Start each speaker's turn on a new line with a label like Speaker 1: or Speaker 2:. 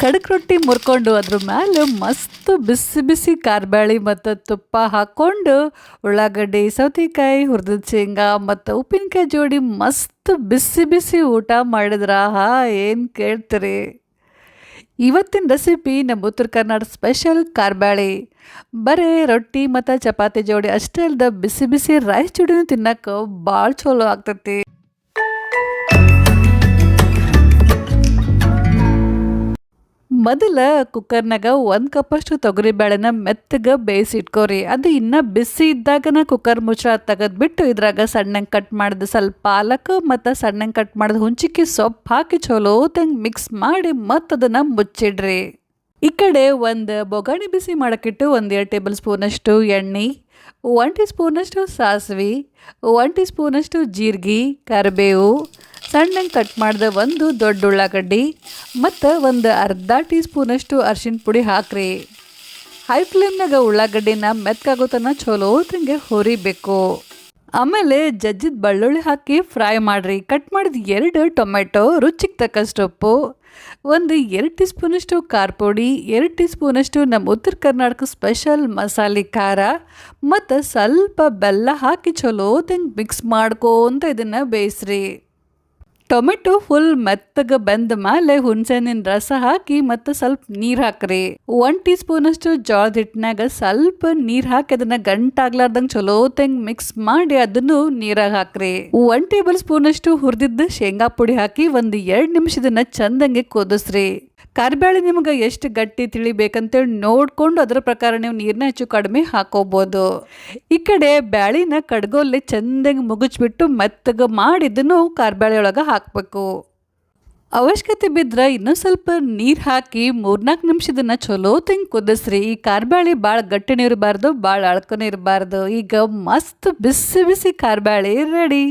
Speaker 1: ಕಡಕ್ ರೊಟ್ಟಿ ಮುರ್ಕೊಂಡು ಅದ್ರ ಮೇಲೆ ಮಸ್ತ್ ಬಿಸಿ ಬಿಸಿ ಕಾರ್ಬ್ಯಾಳಿ ಮತ್ತು ತುಪ್ಪ ಹಾಕ್ಕೊಂಡು ಉಳ್ಳಾಗಡ್ಡಿ, ಸೌತೆಕಾಯಿ ಹುರಿದ ಶೇಂಗಾ ಮತ್ತು ಉಪ್ಪಿನಕಾಯಿ ಜೋಡಿ ಮಸ್ತ್ ಬಿಸಿ ಬಿಸಿ ಊಟ ಮಾಡಿದ್ರ, ಹಾ, ಏನು ಕೇಳ್ತೀರಿ? ಇವತ್ತಿನ ರೆಸಿಪಿ ನಮ್ಮ ಉತ್ತರ ಕರ್ನಾಟಕ ಸ್ಪೆಷಲ್ ಕಾರ್ಬ್ಯಾಳಿ. ಬರೀ ರೊಟ್ಟಿ ಮತ್ತು ಚಪಾತಿ ಜೋಡಿ ಅಷ್ಟೇ ಅಲ್ದ ಬಿಸಿ ಬಿಸಿ ರೈಸ್ ಜೋಡಿನೂ ತಿನ್ನಕ್ಕೆ ಭಾಳ ಚಲೋ ಆಗ್ತೈತಿ. ಮೊದಲ ಕುಕ್ಕರ್ನಾಗ ಒಂದು ಕಪ್ಪಷ್ಟು ತೊಗರಿಬೇಳೆನ ಮೆತ್ತಗೆ ಬೇಯಿಸಿ ಇಟ್ಕೋರಿ ಅದು ಇನ್ನೂ ಬಿಸಿ ಇದ್ದಾಗನ ಕುಕ್ಕರ್ ಮುಚ್ಚಳ ತೆಗೆದ್ಬಿಟ್ಟು ಇದ್ರಾಗ ಸಣ್ಣಂಗೆ ಕಟ್ ಮಾಡಿದ ಸ್ವಲ್ಪ ಪಾಲಕ್ ಮತ್ತು ಸಣ್ಣಂಗೆ ಕಟ್ ಮಾಡಿದ ಹುಂಚಿಕ್ಕಿ ಸೊಪ್ಪು ಹಾಕಿ ಚಲೋ ತಂಗೆ ಮಿಕ್ಸ್ ಮಾಡಿ ಮತ್ತು ಅದನ್ನು ಮುಚ್ಚಿಡ್ರಿ. ಈ ಕಡೆ ಒಂದು ಬೊಗಾಣಿ ಬಿಸಿ ಮಾಡೋಕ್ಕಿಟ್ಟು ಒಂದು ಎರಡು ಟೇಬಲ್ ಸ್ಪೂನಷ್ಟು ಎಣ್ಣೆ ಒನ್ ಟೀ ಸ್ಪೂನಷ್ಟು ಸಾಸಿವೆ ಒನ್ ಟೀ ಸ್ಪೂನಷ್ಟು ಜೀರಿಗೆ, ಕರಿಬೇವು ಸಣ್ಣಗೆ ಕಟ್ ಮಾಡಿದ ಒಂದು ದೊಡ್ಡ ಉಳ್ಳಾಗಡ್ಡಿ, ಮತ್ತು ಒಂದು ಅರ್ಧ ಟೀ ಸ್ಪೂನಷ್ಟು ಅರ್ಶಿಣ ಪುಡಿ ಹಾಕ್ರಿ. ಹೈ ಫ್ಲೇಮ್ನಾಗ ಉಳ್ಳಾಗಡ್ಡಿನ ಮೆತ್ಕಾಗೋ ತನಕ ಚಲೋ ತಿಂಗೆ ಹುರಿಬೇಕು. ಆಮೇಲೆ ಜಜ್ಜಿದ ಬೆಳ್ಳುಳ್ಳಿ ಹಾಕಿ ಫ್ರೈ ಮಾಡಿರಿ. ಕಟ್ ಮಾಡಿದ ಎರಡು ಟೊಮೆಟೊ ರುಚಿಗೆ ತಕ್ಕಷ್ಟು ಉಪ್ಪು, ಒಂದು ಎರಡು ಟೀ ಸ್ಪೂನಷ್ಟು ಖಾರ ಪುಡಿ, ಎರಡು ಟೀ ಸ್ಪೂನಷ್ಟು ನಮ್ಮ ಉತ್ತರ ಕರ್ನಾಟಕ ಸ್ಪೆಷಲ್ ಮಸಾಲೆ ಖಾರ, ಮತ್ತು ಸ್ವಲ್ಪ ಬೆಲ್ಲ ಹಾಕಿ ಚಲೋ ತಿಂಗೆ ಮಿಕ್ಸ್ ಮಾಡ್ಕೊಂತ ಇದನ್ನು ಬೇಯಿಸ್ರಿ. ಟೊಮೆಟೊ ಫುಲ್ ಮೆತ್ತಗ ಬೆಂದ ಮೇಲೆ ಹುಣಸೆಹಣ್ಣಿನ ರಸ ಹಾಕಿ ಮತ್ತು ಸ್ವಲ್ಪ ನೀರು ಹಾಕ್ರಿ. ಒನ್ ಟೀ ಸ್ಪೂನಷ್ಟು ಜೋಳದ ಹಿಟ್ಟಿನಾಗ ಸ್ವಲ್ಪ ನೀರು ಹಾಕಿ ಅದನ್ನ ಗಂಟಾಗ್ಲಾರ್ದಂಗೆ ಚಲೋ ತೆಂಗ್ ಮಿಕ್ಸ್ ಮಾಡಿ ಅದನ್ನು ನೀರಾಗ ಹಾಕ್ರಿ. ಒನ್ ಟೇಬಲ್ ಸ್ಪೂನಷ್ಟು ಹುರಿದಿದ್ದ ಶೇಂಗಾ ಪುಡಿ ಹಾಕಿ ಒಂದು ಎರಡು ನಿಮಿಷದನ್ನ ಚಂದಂಗೆ ಕುದಿಸ್ರಿ. ಕಾರ್ಬ್ಯಾಳಿ ನಿಮ್ಗೆ ಎಷ್ಟು ಗಟ್ಟಿ ತಿಳಿಬೇಕಂತೇಳಿ ನೋಡ್ಕೊಂಡು ಅದರ ಪ್ರಕಾರ ನೀವು ನೀರನ್ನ ಹೆಚ್ಚು ಕಡಿಮೆ ಹಾಕೋಬೋದು. ಈ ಕಡೆ ಬ್ಯಾಳಿನ ಕಡ್ಗೋಲ್ಲಿ ಚಂದಂಗೆ ಮುಗಿಸ್ಬಿಟ್ಟು ಮೆತ್ತಗೆ ಮಾಡಿದ್ದನ್ನು ಕಾರ್ಬ್ಯಾಳಿ ಒಳಗೆ ಹಾಕಬೇಕು. ಅವಶ್ಯಕತೆ ಬಿದ್ದರೆ ಇನ್ನೂ ಸ್ವಲ್ಪ ನೀರು ಹಾಕಿ ಮೂರ್ನಾಲ್ಕು ನಿಮಿಷದನ್ನ ಚಲೋ ತಿಂಗ್ ಕುದಿಸ್ರಿ. ಈ ಕಾರ್ಬ್ಯಾಳಿ ಭಾಳ ಗಟ್ಟಿನೂ ಇರಬಾರ್ದು ಭಾಳ ಅಳ್ಕನೂ ಇರಬಾರ್ದು. ಈಗ ಮಸ್ತ್ ಬಿಸಿ ಬಿಸಿ ಕಾರ್ಬ್ಯಾಳಿ ರೆಡಿ